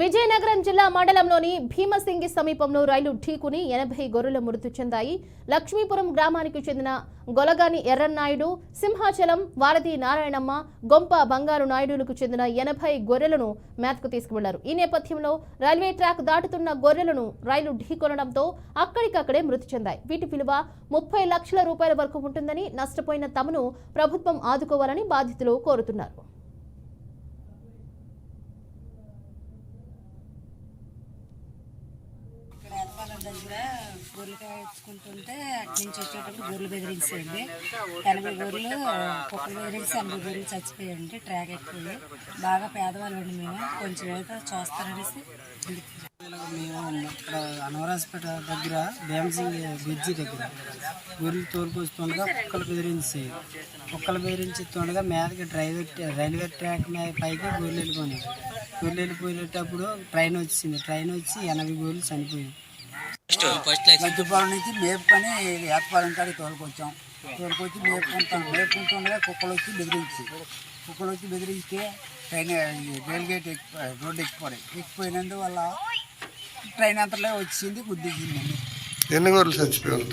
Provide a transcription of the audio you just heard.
విజయనగరం జిల్లా మండలంలోని భీమసింగి సమీపంలో రైలు ఢీకుని ఎనభై గొర్రెలు మృతి చెందాయి. లక్ష్మీపురం గ్రామానికి చెందిన గొలగాని ఎర్రన్నాయుడు సింహాచలం వారధి నారాయణమ్మ గొంప బంగారు నాయుడులకు చెందిన ఎనభై గొర్రెలను మేతకు తీసుకువెళ్ళారు. ఈ నేపథ్యంలో రైల్వే ట్రాక్ దాటుతున్న గొర్రెలను రైలు ఢీకొనడంతో అక్కడికక్కడే మృతి చెందాయి. వీటి విలువ ముప్పై లక్షల రూపాయల వరకు ఉంటుందని నష్టపోయిన తమను ప్రభుత్వం ఆదుకోవాలని బాధితులు కోరుతున్నారు. దగ్గర గొర్రెలు కాచుకుంటుంటే అటు నుంచి వచ్చేటప్పుడు గొర్రెలు బెదిరించేయండి. ఎనభై గొర్రెలు కుక్కలు బెదిరించి ఎనభై గొర్రెలు చచ్చిపోయాయండి ట్రాక్ ఎక్కువ బాగా పేదవాళ్ళు ఉండి మేము. కొంచెం ఏదో చూస్తారనేసి మేము ఇక్కడ అనవరాజపేట దగ్గర భీమసింగ్ బ్రిడ్జి దగ్గర గొర్రెలు తోలుకొస్తుండగా కుక్కలు బెదిరించి కుక్కలు బెదిరించుతుండగా మీదకి డ్రైవర్ రైల్వే ట్రాక్ మీద పైకి గొర్రెలు వెళ్ళిపోయినాయి. గొర్రెలు వెళ్ళిపోయేటప్పుడు ట్రైన్ వచ్చింది. ట్రైన్ వచ్చి ఎనభై గొర్రెలు చనిపోయాయి. మధ్యపాలెం నుంచి మేపుకొని ఏర్పాలెం కాడికి తోలుకొచ్చాం. తోలుకొచ్చి మేపుకుంటాం. మేపుకుంటుండగా కుక్కలు వచ్చి బెదిరించి. కుక్కలు వచ్చి బెదిరిస్తే ట్రైన్ రైల్ గేట్ రోడ్డు ఎక్కిపోయి ఎక్కిపోయినందువల్ల ట్రైన్ అంతలో వచ్చింది గుద్దించిందండి ఎన్ని గొర్రెలు చచ్చిపోయి